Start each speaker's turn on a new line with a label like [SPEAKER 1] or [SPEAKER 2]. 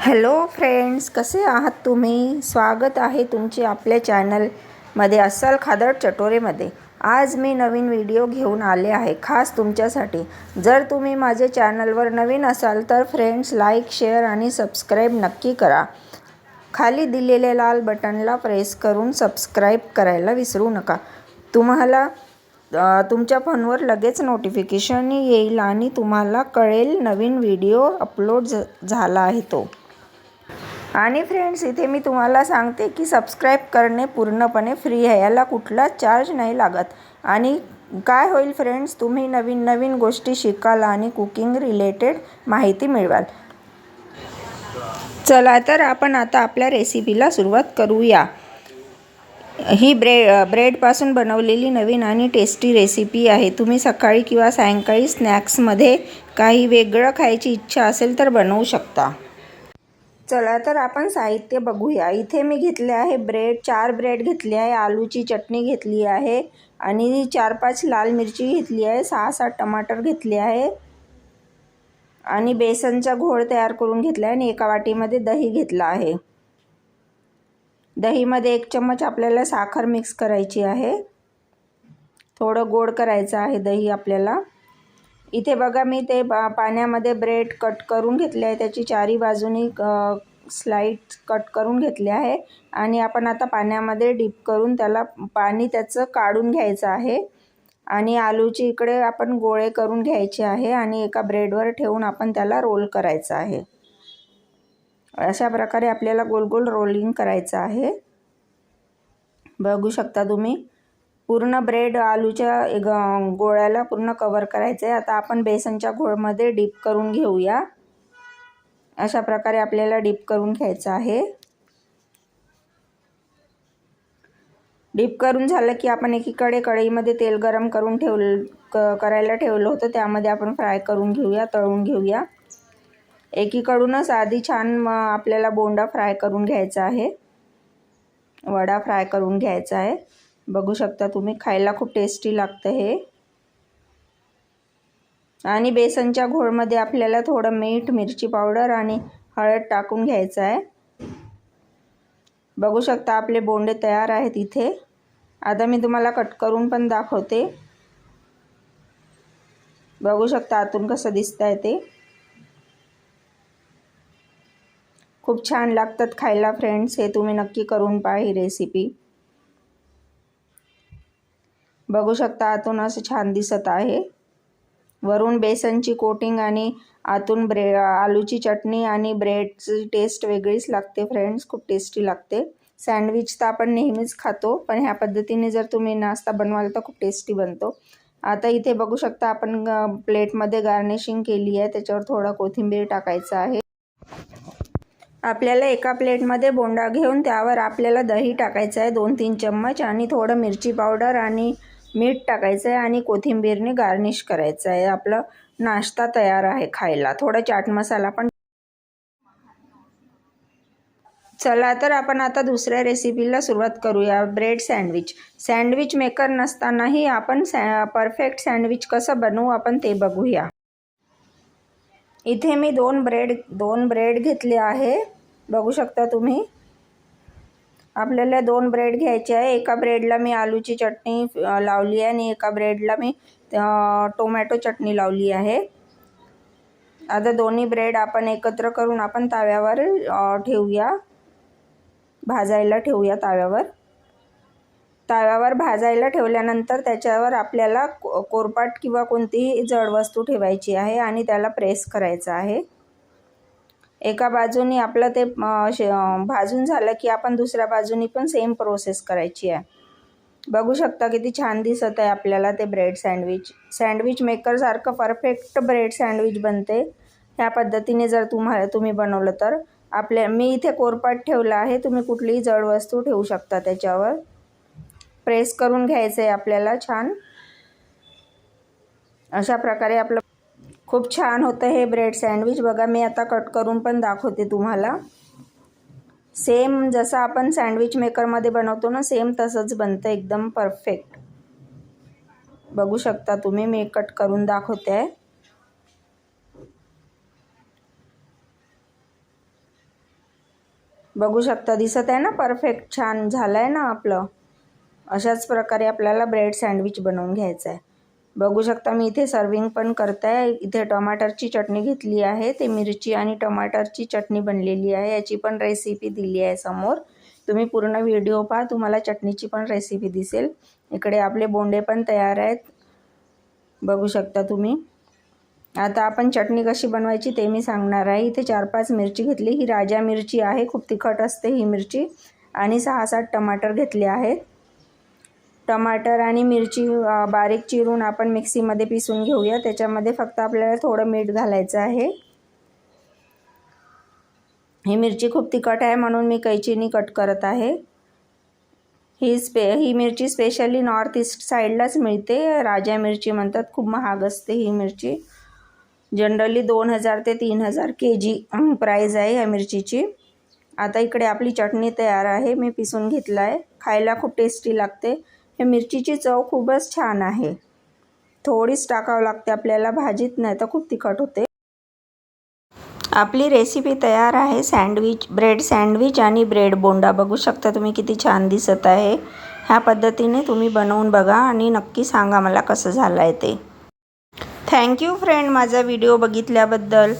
[SPEAKER 1] Hello friends कसे आहात तुम्ही? स्वागत आहे तुमचे आपल्या चॅनलमध्ये अस्सल खादड चटोरेमध्ये. आज मी नवीन व्हिडिओ घेऊन आले आहे. खास तुमच्यासाठी. जर तुम्ही माझे चॅनलवर नवीन असाल तर फ्रेंड्स लाईक शेअर आणि सबस्क्राईब नक्की करा. खाली दिलेल्या लाल बटनला प्रेस करून सबस्क्राईब करायला विसरू नका. तुम्हाला तुमच्या फोनवर लगेच नोटिफिकेशन येईल आणि तुम्हाला कळेल नवीन व्हिडिओ अपलोड झाला आहे तो. आणि फ्रेंड्स इथे मी तुम्हाला सांगते की सबस्क्राईब करणे पूर्णपणे फ्री आहे. याला कुठलाच चार्ज नाही लागत. आणि काय होईल फ्रेंड्स तुम्ही नवीन नवीन गोष्टी शिकाल आणि कुकिंग रिलेटेड माहिती मिळवाल. चला तर आपण आता आपल्या रेसिपीला सुरुवात करूया. ही ब्रे ब्रेडपासून बनवलेली नवीन आणि टेस्टी रेसिपी आहे. तुम्ही सकाळी किंवा सायंकाळी स्नॅक्समध्ये काही वेगळं खायची इच्छा असेल तर बनवू शकता. चला तर आपण साहित्य बघूया. इथे मी घेतले आहे ब्रेड चार ब्रेड घेतली आहे आलूची चटणी घेतली आहे आणि चार पाच लाल मिरची घेतली आहे सहा सात टमाटर घेतले आहे आणि बेसनचा घोळ तयार करून घेतला आहे आणि एका वाटीमध्ये दही घेतला आहे. दहीमध्ये एक चम्मच आपल्याला साखर मिक्स करायची आहे. थोडं गोड करायचं आहे दही आपल्याला. इथे बघा मी ते पा पाण्यामध्ये ब्रेड कट करून घेतले आहे. त्याची चारी बाजूनी स्लाईड कट करून घेतले आहे. आणि आपण आता पाण्यामध्ये डीप करून त्याला पाणी त्याचं काढून घ्यायचं आहे. आणि आलूची इकडे आपण गोळे करून घ्यायचे आहे आणि एका ब्रेडवर ठेवून आपण त्याला रोल करायचं आहे. अशा प्रकारे आपल्याला गोल गोल रोलिंग करायचं आहे. बघू शकता तुम्ही. पूर्ण ब्रेड आलूच्या ग गोळ्याला पूर्ण कवर करायचं आहे आता आपण बेसनच्या घोळमध्ये डीप करून घेऊया. अशा प्रकारे आपल्याला डीप करून घ्यायचं आहे. डीप करून झालं की आपण एकीकडे कढईमध्ये तेल गरम करून ठेवलं क करायला ठेवलं होतं. त्यामध्ये आपण फ्राय करून घेऊया तळून घेऊया. एकीकडूनच आधी छान आपल्याला बोंडा फ्राय करून घ्यायचा आहे. वडा फ्राय करून घ्यायचा आहे. बघू शकता तुम्ही खायला खूप टेस्टी लागतं हे. आणि बेसनच्या घोळमध्ये आपल्याला थोडं मीठ मिरची पावडर आणि हळद टाकून घ्यायचं आहे. बघू शकता आपले बोंडे तयार आहेत इथे. आता मी तुम्हाला कट करून पण दाखवते. बघू शकता आतून कसं दिसत आहे ते. खूप छान लागतात खायला फ्रेंड्स हे तुम्ही नक्की करून पहा ही रेसिपी बघू शकता आतून असं छान दिसत आहे. वरून बेसनची कोटिंग आणि आतून ब्रे आलूची चटणी आणि ब्रेडची टेस्ट वेगळीच लागते फ्रेंड्स खूप टेस्टी लागते. सँडविच तर आपण नेहमीच खातो पण ह्या पद्धतीने जर तुम्ही नाश्ता बनवाल तर खूप टेस्टी बनतो. आता इथे बघू शकता आपण प्लेटमध्ये गार्निशिंग केली आहे त्याच्यावर थोडा कोथिंबीर टाकायचं आहे. आपल्याला एका प्लेटमध्ये बोंडा घेऊन त्यावर आपल्याला दही टाकायचं आहे दोन तीन चम्मच आणि थोडं मिरची पावडर आणि मीठ टाकायचं आहे आणि कोथिंबीरने गार्निश करायचं आहे आपलं नाश्ता तयार आहे खायला. थोडा चाट मसाला पण चला तर आपण आता दुसऱ्या रेसिपीला सुरुवात करूया. ब्रेड सँडविच सँडविच मेकर नसतानाही आपण सॅ परफेक्ट सँडविच कसं बनवू आपण ते बघूया. इथे मी दोन ब्रेड दोन ब्रेड घेतले आहे. बघू शकता तुम्ही? आपल्याला दोन ब्रेड घ्यायचे आहे. एका ब्रेडला मी आलूची चटणी लावली आहे आणि एका ब्रेडला मी टोमॅटो चटणी लावली आहे. आता दोन्ही ब्रेड आपण एकत्र करून आपण तव्यावर ठेवूया. भाजायला ठेवूया ताव्यावर. ताव्यावर भाजायला ठेवल्यानंतर त्याच्यावर आपल्याला को कोरपाट किंवा कोणतीही जड वस्तू ठेवायची आहे आणि त्याला प्रेस करायचं आहे. एका बाजूनी आपलं ते भाजून झालं की आपण दुसऱ्या बाजूनी पण सेम प्रोसेस करायची आहे. बघू शकता किती छान दिसत आहे आपल्याला ते ब्रेड सँडविच सँडविच मेकरसारखं परफेक्ट ब्रेड सँडविच बनते. ह्या पद्धतीने जर तुम्हाला तुम्ही बनवलं तर. आपल्या मी इथे कोरपाट ठेवला आहे. तुम्ही कुठलीही जड वस्तू ठेवू शकता त्याच्यावर. प्रेस करून घ्यायचं आहे आपल्याला छान. अशा प्रकारे आपलं खूप छान होतं हे ब्रेड सँडविच. बघा मी आता कट करून पण दाखवते तुम्हाला. सेम जसं आपण सँडविच मेकरमध्ये बनवतो ना सेम तसंच बनतं एकदम परफेक्ट. बघू शकता तुम्ही मी कट करून दाखवते. आहे बघू शकता दिसत आहे ना परफेक्ट छान झालं आहे ना आपलं. अशाच प्रकारे आपल्याला ब्रेड सँडविच बनवून घ्यायचं आहे बघू शकता मी इथे सर्विंग पण करत आहे इथे टमाटरची चटणी घेतली आहे. ते मिरची आणि टमाटरची चटणी बनलेली आहे. याची पण रेसिपी दिली आहे समोर. तुम्ही पूर्ण व्हिडिओ पहा. तुम्हाला चटणीची पण रेसिपी दिसेल. इकडे आपले बोंडे पण तयार आहेत. बघू शकता तुम्ही. आता आपण चटणी कशी बनवायची ते मी सांगणार आहे. इथे चार पाच मिरची घेतली. ही राजा मिरची आहे. खूप तिखट असते ही मिरची. आणि सहा सात टमाटर घेतले आहेत. टमाटर आणि मिरची बारीक चिरून आपण मिक्सीमध्ये पिसून घेऊया. त्याच्यामध्ये फक्त आपल्याला थोडं मीठ घालायचं आहे. ही मिरची खूप तिखट आहे म्हणून मी कैचीनी कट करत आहे. ही स्पे ही मिरची स्पेशली नॉर्थ ईस्ट साईडलाच मिळते. राजा मिरची म्हणतात खूप महाग असते ही मिरची. जनरली दोन हजार ते तीन हजार के जी प्राईज आहे या मिरचीची. आता इकडे आपली चटणी तयार आहे मी पिसून घेतला आहे खायला खूप टेस्टी लागते. मिरचीची चव खूपच छान आहे. थोडीच टाकावं लागते आपल्याला भाजीत नाही तर खूप तिखट होते. आपली रेसिपी तयार आहे. सँडविच ब्रेड सँडविच आणि ब्रेड बोंडा. बघू शकता तुम्ही किती छान दिसत आहे. ह्या पद्धतीने तुम्ही बनवून बघा आणि नक्की सांगा मला कसं झालं आहे ते थँक्यू फ्रेंड माझा व्हिडिओ बघितल्याबद्दल.